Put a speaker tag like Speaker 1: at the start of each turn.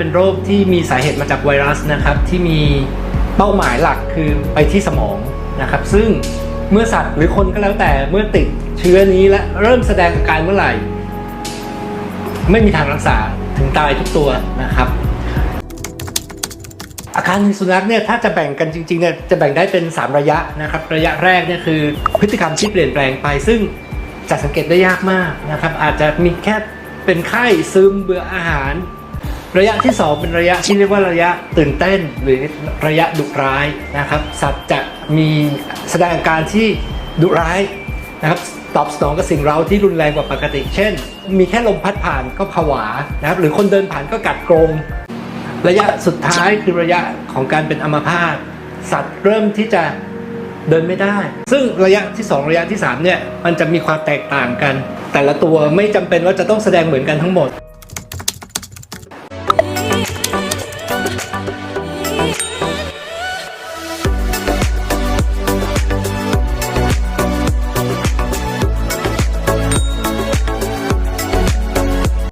Speaker 1: เป็นโรคที่มีสาเหตุมาจากไวรัสนะครับ ที่มีเป้าหมายหลักคือไปที่สมองนะครับ ซึ่งเมื่อสัตว์หรือคนก็แล้วแต่เมื่อติดเชื้อนี้และเริ่มแสดงอาการเมื่อไหร่ ไม่มีทางรักษาถึงตายทุกตัวนะครับ อาการสุนัขเนี่ยถ้าจะแบ่งกันจริงๆเนี่ยจะแบ่งได้เป็น 3 ระยะนะครับ ระยะแรกเนี่ยคือพฤติกรรมที่เปลี่ยนแปลงไป ซึ่งจะสังเกตได้ยากมากนะครับ อาจจะมีแค่เป็นไข้ซึมเบื่ออาหาร ระยะที่ 2 เป็นระยะที่เรียกว่าระยะตื่นเต้นหรือระยะดุร้ายนะครับ สัตว์จะมีแสดงอาการที่ดุร้ายนะครับตอบสนองกับสิ่งเร้าที่รุนแรงกว่าปกติ เช่น มีแค่ลมพัดผ่านก็ผวานะครับหรือคนเดินผ่านก็กัดกรงระยะสุดท้ายคือระยะของการเป็นอัมพาตสัตว์เริ่มที่จะเดินไม่ได้ ซึ่งระยะที่ 2 ระยะที่3เนี่ยมันจะมีความแตกต่างกัน แต่ละตัวไม่จำเป็นว่าจะต้องแสดงเหมือนกันทั้งหมด